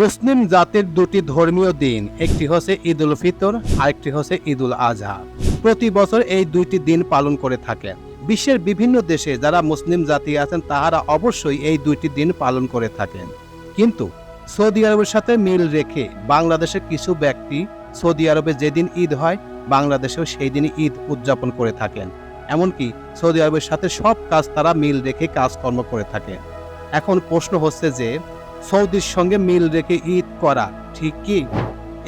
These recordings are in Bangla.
মুসলিম জাতির দুটি ধর্মীয় দিন, একটি হচ্ছে ঈদ উল ফিতর, আরেকটি হচ্ছে ঈদ উল আজহা প্রতি বছর এই দুইটি দিন পালন করে থাকেন বিশ্বের বিভিন্ন দেশে যারা মুসলিম জাতি আছেন, তাহারা অবশ্যই এই দুইটি দিন পালন করে থাকেন। কিন্তু সৌদি আরবের সাথে মিল রেখে বাংলাদেশের কিছু ব্যক্তি সৌদি আরবে যেদিন ঈদ হয়, বাংলাদেশেও সেই দিনই ঈদ উদযাপন করে থাকেন। এমনকি সৌদি আরবের সাথে সব কাজ তারা মিল রেখে কাজকর্ম করে থাকে এখন প্রশ্ন হচ্ছে যে সৌদির সঙ্গে মিল রেখে ঈদ করা, ঠিক কি?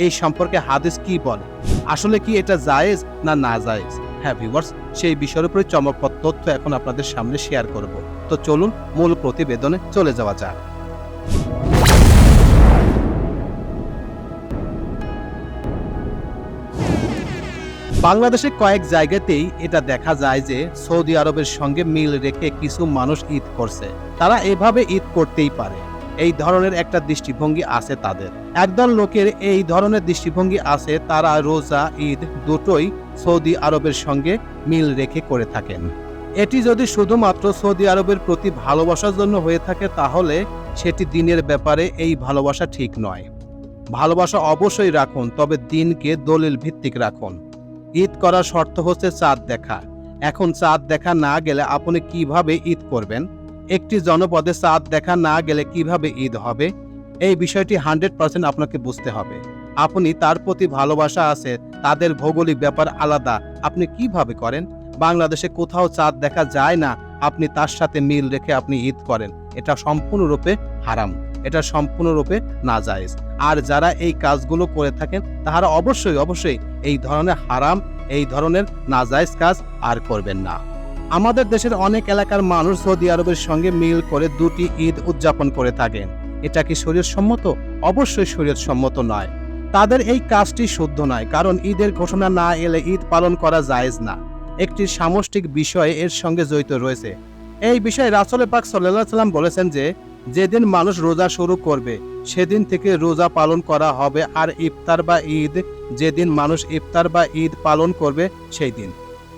এই সম্পর্কে হাদিস কি বলে? আসলে কি এটা জায়েজ না না জায়েজ? হ্যাঁ ভিউয়ার্স সেই বিষয়ের উপরে চমকপ্রদ তথ্য এখন আপনাদের সামনে শেয়ার করব। তো চলুন মূল প্রতিবেদনে চলে যাওয়া যাক। বাংলাদেশে কয়েক জায়গাতেই এটা দেখা যায় যে সৌদি আরবের সঙ্গে মিল রেখে কিছু মানুষ ঈদ করছে। তারা এভাবে ঈদ করতেই পারে। এই ধরনের একটা দৃষ্টিভঙ্গি আছে তাদের। একদল লোকের এই ধরনের দৃষ্টিভঙ্গি আছে তারা রোজা, ঈদ দুটোই সৌদি আরবের সঙ্গে মিল রেখে করে থাকেন। এটি যদি শুধুমাত্র সৌদি আরবের প্রতি ভালোবাসার জন্য হয়ে থাকে, তাহলে সেটি দিনের ব্যাপারে এই ভালোবাসা ঠিক নয়। ভালোবাসা অবশ্যই রাখুন, তবে দিনকে দলিল ভিত্তিক রাখুন। ঈদ করার শর্ত হচ্ছে চাঁদ দেখা। এখন চাঁদ দেখা না গেলে আপনি কীভাবে ঈদ করবেন? একটি জনপদে চাঁদ দেখা না গেলে কীভাবে ঈদ হবে? এই বিষয়টি হান্ড্রেড পার্সেন্ট আপনাকে বুঝতে হবে। আপনি তার প্রতি ভালোবাসা আছে, তাদের ভৌগোলিক ব্যাপার আলাদা। আপনি কীভাবে করেন? বাংলাদেশে কোথাও চাঁদ দেখা যায় না, আপনি তার সাথে মিল রেখে আপনি ঈদ করেন। এটা সম্পূর্ণরূপে হারাম, এটা সম্পূর্ণরূপে নাজায়েজ। আর যারা এই কাজগুলো করে থাকেন, তাহারা অবশ্যই অবশ্যই এই ধরনের হারাম, এই ধরনের নাজায়েজ কাজ আর করবেন না। আমাদের দেশের অনেক এলাকার মানুষ সৌদি আরবের সঙ্গে মিল করে দুটি ঈদ উদযাপন করে থাকেন এটা কি শরীর সম্মত অবশ্যই শরীর সম্মত নয়। তাদের এই কাজটি শুদ্ধ নয়, কারণ ঈদের ঘোষণা না এলে ঈদ পালন করা জায়েজ না। একটি সামষ্টিক বিষয় এর সঙ্গে জড়িত রয়েছে। এই বিষয়ে রাসলে পাক সাল্লাহ সাল্লাম বলেছেন যে, যেদিন মানুষ রোজা শুরু করবে, সেদিন থেকে রোজা পালন করা হবে আর ইফতার বা ঈদ, যেদিন মানুষ ইফতার বা ঈদ পালন করবে, সেই দিন।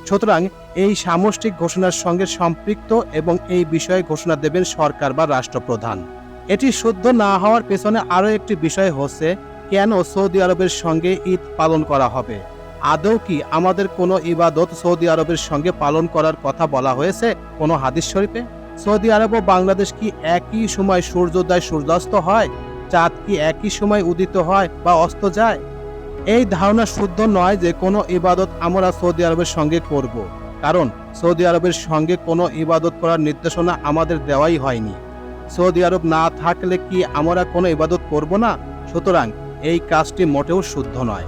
সুতরাং এই সামষ্টিক ঘোষণার সঙ্গে সম্পৃক্ত এবং এই বিষয়ে ঘোষণা দেবেন সরকার বা রাষ্ট্রপ্রধান। এটি শুদ্ধ না হওয়ার পেছনে আরও একটি বিষয় হচ্ছে, কেন সৌদি আরবের সঙ্গে ঈদ পালন করা হবে? আদৌ কি আমাদের কোনো ইবাদত সৌদি আরবের সঙ্গে পালন করার কথা বলা হয়েছে কোনো হাদিস শরীফে? সৌদি আরব ও বাংলাদেশ কি একই সময় সূর্যোদয় সূর্যাস্ত হয়, চাঁদ কি একই সময় উদিত হয় বা অস্ত যায়? এই ধারণা শুদ্ধ নয় যে কোনো ইবাদত আমরা সৌদি আরবের সঙ্গে করব। কারণ সৌদি আরবের সঙ্গে কোনো ইবাদত করার নির্দেশনা আমাদের দেওয়াই হয়নি। সৌদি আরব না থাকলে কি আমরা কোনো ইবাদত করব না? সুতরাং এই কাজটি মোটেও শুদ্ধ নয়।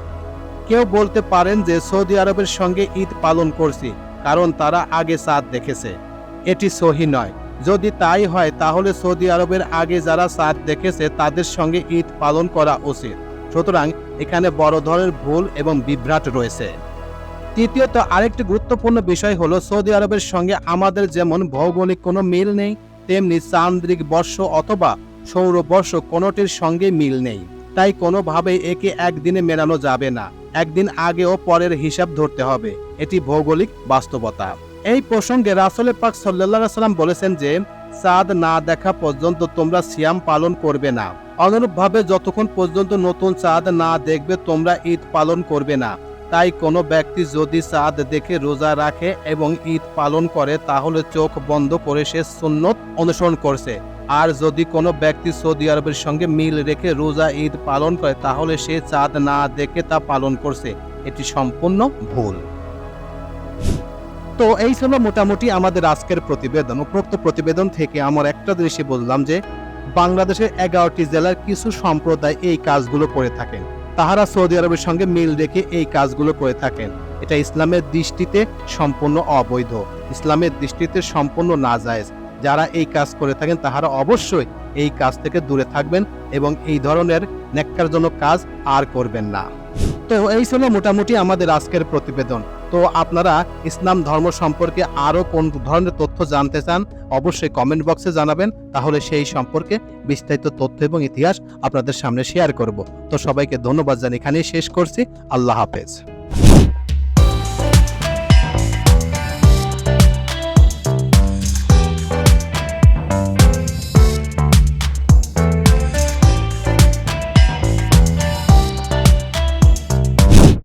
কেউ বলতে পারেন যে সৌদি আরবের সঙ্গে ঈদ পালন করছি, কারণ তারা আগে চাঁদ দেখেছে। এটি সহি নয়। যদি তাই হয়, তাহলে সৌদি আরবের আগে যারা চাঁদ দেখেছে, তাদের সঙ্গে ঈদ পালন করা উচিত। সুতরাং এখানে বড় ধরনের ভুল এবং বিভ্রাট রয়েছে। তৃতীয়ত, আরেকটি গুরুত্বপূর্ণ বিষয় হলো, সৌদি আরবের সঙ্গে আমাদের যেমন ভৌগোলিক কোনো মিল নেই, তেমনি চান্দ্রিক বর্ষ অথবা সৌরবর্ষ কোনোটির সঙ্গে মিল নেই। তাই কোনোভাবে একে একদিনে মেলানো যাবে না। একদিন আগে ও পরের হিসাব ধরতে হবে। এটি ভৌগোলিক বাস্তবতা। এই প্রসঙ্গে রাসলে পাক সাল্লাহ সাল্লাম বলেছেন যে চাঁদ না দেখা পর্যন্ত তোমরা সিয়াম পালন করবে না। অনুরূপভাবে যতক্ষণ পর্যন্ত নতুন চাঁদ না দেখবে, তোমরা ঈদ পালন করবে না। তাই কোনো ব্যক্তি যদি চাঁদ দেখে রোজা রাখে এবং ঈদ পালন করে, তাহলে চোখ বন্ধ করে সে সুন্নত অনুসরণ করছে। আর যদি কোনো ব্যক্তি সৌদি আরবের সঙ্গে মিল রেখে রোজা ঈদ পালন করে, তাহলে সে চাঁদ না দেখে তা পালন করছে। এটি সম্পূর্ণ ভুল। তো এই ছিল মোটামুটি আমাদের আজকের প্রতিবেদন। উপরোক্ত প্রতিবেদন থেকে আমার একটা দৃশ্যে বললাম যে, বাংলাদেশের এগারোটি জেলার কিছু সম্প্রদায় এই কাজগুলো করে থাকেন। তাহারা সৌদি আরবের সঙ্গে মিল রেখে এই কাজগুলো করে থাকেন। এটা ইসলামের দৃষ্টিতে সম্পূর্ণ অবৈধ। ইসলামের দৃষ্টিতে সম্পূর্ণ নাজায়েজ। যারা এই কাজ করে থাকেন, তাহারা অবশ্যই এই কাজ থেকে দূরে থাকবেন এবং এই ধরনের নেককারজনক কাজ আর করবেন না। তো এই ছিল মোটামুটি আমাদের আজকের প্রতিবেদন। তো আপনারা ইসলাম ধর্ম সম্পর্কে আরও কোন ধরনের তথ্য জানতে চান, অবশ্যই কমেন্ট বক্সে জানাবেন, তাহলে সেই সম্পর্কে বিস্তারিত তথ্য এবং ইতিহাস আপনাদের সামনে শেয়ার করব। তো সবাইকে ধন্যবাদ জানি এখানেই শেষ করছি। আল্লাহ হাফেজ।